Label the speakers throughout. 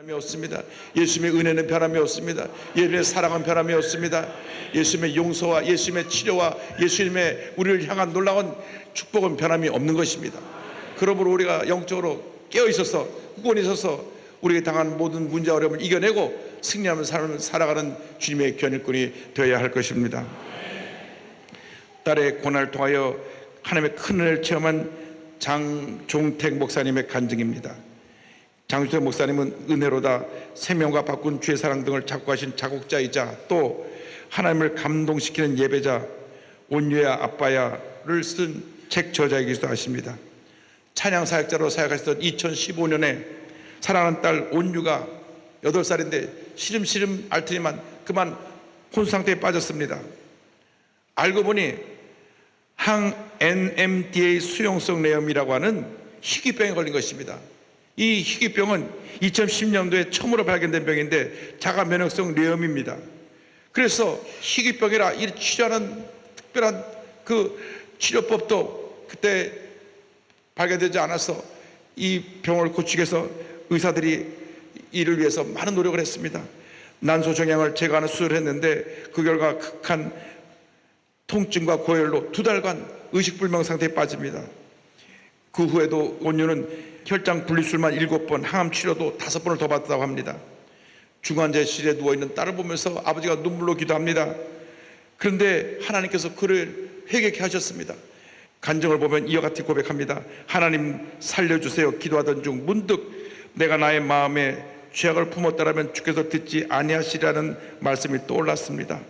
Speaker 1: 변함이 없습니다. 예수님의 은혜는 변함이 없습니다. 예수님의 사랑은 변함이 없습니다. 예수님의 용서와 예수님의 치료와 예수님의 우리를 향한 놀라운 축복은 변함이 없는 것입니다. 그러므로 우리가 영적으로 깨어 있어서 굳건히 있어서 우리에게 당한 모든 문제 어려움을 이겨내고 승리하는 삶을 살아가는 주님의 견일꾼이 되어야 할 것입니다. 딸의 고난을 통하여 하나님의 큰 은혜를 체험한 장종택 목사님의 간증입니다. 장종택 목사님은 은혜로다 생명과 바꾼 주의 사랑 등을 작곡하신 작곡자이자 또 하나님을 감동시키는 예배자 온유야 아빠야를 쓴 책 저자이기도 하십니다. 찬양 사역자로 사역하시던 2015년에 사랑하는 딸 온유가 8살인데 시름시름 앓더니만 그만 혼 상태에 빠졌습니다. 알고 보니 항 NMDA 수용성 뇌염이라고 하는 희귀병에 걸린 것입니다. 이 희귀병은 2010년도에 처음으로 발견된 병인데 자가 면역성 뇌염입니다. 그래서 희귀병이라 이 치료하는 특별한 그 치료법도 그때 발견되지 않아서 이 병을 고치기 위해서 의사들이 이를 위해서 많은 노력을 했습니다. 난소 정형을 제거하는 수술을 했는데 그 결과 극한 통증과 고열로 두 달간 의식불명 상태에 빠집니다. 그 후에도 온유는 혈장 분리술만 일곱 번, 항암 치료도 다섯 번을 더 받았다고 합니다. 중환자실에 누워 있는 딸을 보면서 아버지가 눈물로 기도합니다. 그런데 하나님께서 그를 회개케 하셨습니다. 간증을 보면 이와 같이 고백합니다. 하나님 살려주세요. 기도하던 중 문득 내가 나의 마음에 죄악을 품었다라면 주께서 듣지 아니하시라는 말씀이 떠올랐습니다.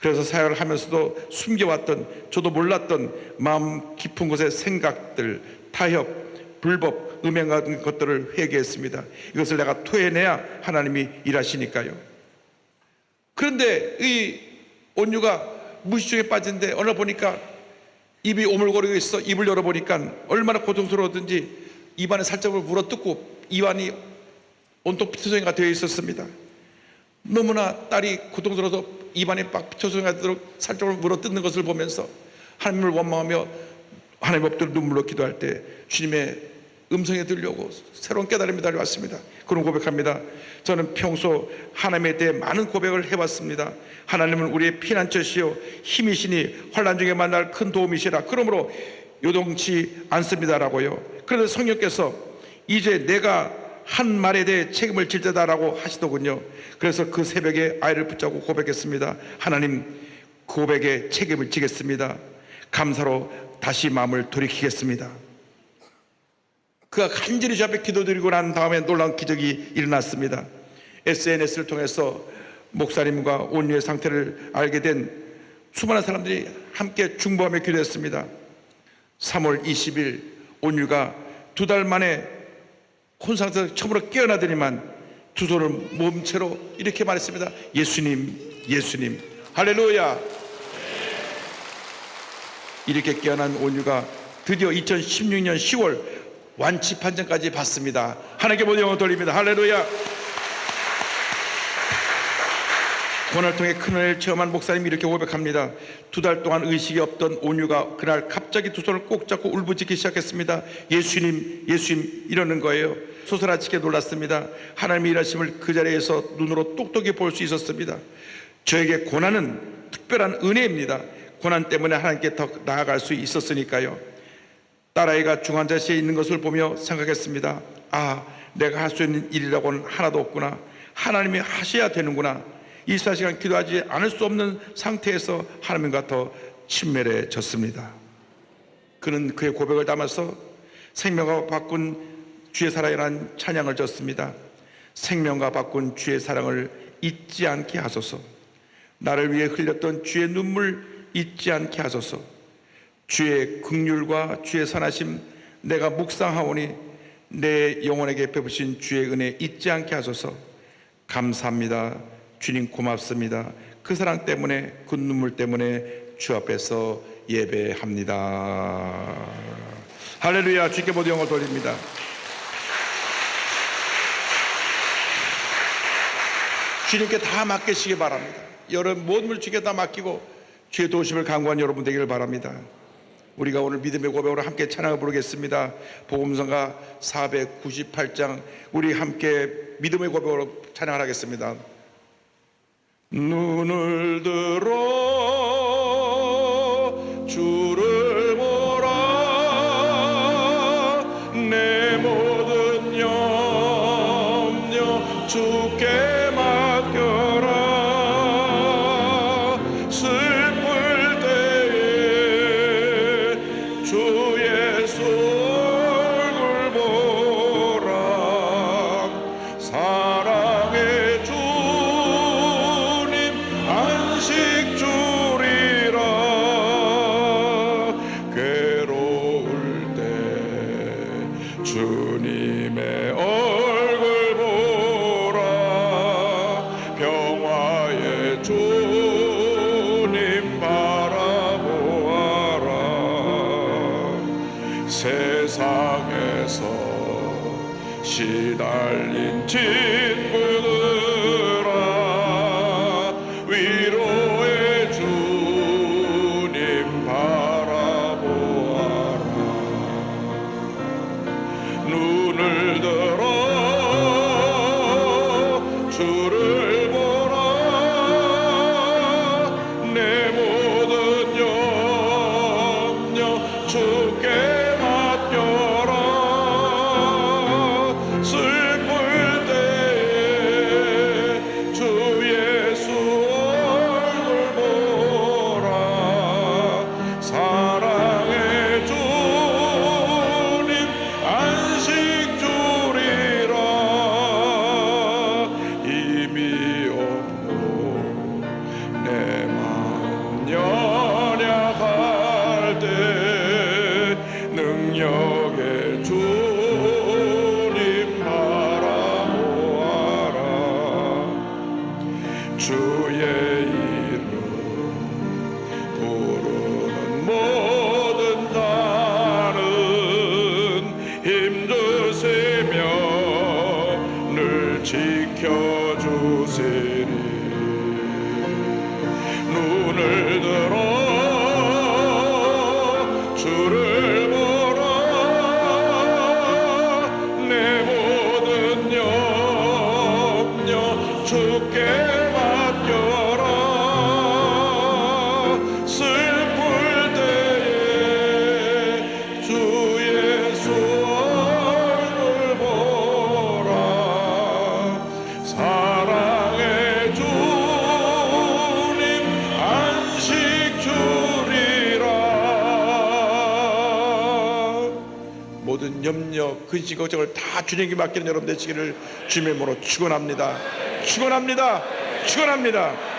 Speaker 1: 그래서 사역을 하면서도 숨겨왔던 저도 몰랐던 마음 깊은 곳의 생각들, 타협, 불법, 음행 같은 것들을 회개했습니다. 이것을 내가 토해내야 하나님이 일하시니까요. 그런데 이 온유가 무시중에 빠진데 어느 날 보니까 입이 오물거리고 있어 입을 열어보니까 얼마나 고통스러웠든지 입안에 살짝을 물어뜯고 입안이 온통 피투성이가 되어 있었습니다. 너무나 딸이 고통스러워서 입안에 빡 피투성이가 되도록 살짝을 물어뜯는 것을 보면서 하나님을 원망하며 하나님 엎드려 눈물로 기도할 때 주님의 음성이 들려오고 새로운 깨달음이 달려왔습니다. 그런 고백합니다. 저는 평소 하나님에 대해 많은 고백을 해왔습니다. 하나님은 우리의 피난처시요 힘이시니 환란 중에 만날 큰 도움이시라. 그러므로 요동치 않습니다라고요. 그런데 성령께서 이제 내가 한 말에 대해 책임을 질 때다라고 하시더군요. 그래서 그 새벽에 아이를 붙잡고 고백했습니다. 하나님 고백에 책임을 지겠습니다. 감사로 다시 마음을 돌이키겠습니다. 그가 간절히 주 앞에 기도드리고 난 다음에 놀라운 기적이 일어났습니다. SNS를 통해서 목사님과 온유의 상태를 알게 된 수많은 사람들이 함께 중보하며 기도했습니다. 3월 20일 온유가 두 달 만에 혼 상태에서 처음으로 깨어나더니만 두 손을 몸체로 이렇게 말했습니다. 예수님, 예수님, 할렐루야. 이렇게 깨어난 온유가 드디어 2016년 10월 완치 판정까지 받습니다. 하나님께 모든 영광 돌립니다. 할렐루야. 고난을 통해 큰 은혜를 체험한 목사님이 이렇게 고백합니다. 두 달 동안 의식이 없던 온유가 그날 갑자기 두 손을 꼭 잡고 울부짖기 시작했습니다. 예수님, 예수님 이러는 거예요. 소설아치게 놀랐습니다. 하나님의 일하심을 그 자리에서 눈으로 똑똑히 볼 수 있었습니다. 저에게 고난은 특별한 은혜입니다. 고난 때문에 하나님께 더 나아갈 수 있었으니까요. 딸아이가 중환자실에 있는 것을 보며 생각했습니다. 아, 내가 할 수 있는 일이라고는 하나도 없구나. 하나님이 하셔야 되는구나. 24시간 기도하지 않을 수 없는 상태에서 하나님과 더 친밀해졌습니다. 그는 그의 고백을 담아서 생명과 바꾼 주의 사랑이라는 찬양을 졌습니다. 생명과 바꾼 주의 사랑을 잊지 않게 하소서. 나를 위해 흘렸던 주의 눈물 잊지 않게 하소서. 주의 극률과 주의 선하심 내가 묵상하오니 내 영혼에게 베푸신 주의 은혜 잊지 않게 하소서. 감사합니다. 주님 고맙습니다. 그 사랑 때문에 그 눈물 때문에 주 앞에서 예배합니다. 할렐루야 주께 모든 영광 돌립니다. 주님께 다 맡기시기 바랍니다. 여러분 모든 물 주께 다 맡기고 주의 도심을 강구한 여러분 되기를 바랍니다. 우리가 오늘 믿음의 고백으로 함께 찬양을 부르겠습니다. 복음성가 498장 우리 함께 믿음의 고백으로 찬양을 하겠습니다. 눈을 들어 주님 바라보아라. 세상에서 시달린 친구 рекомендую 염려, 그 근심, 걱정을 다 주님께 맡기는 여러분 되시기를 주님의 이름으로 축원합니다. 축원합니다. 축원합니다.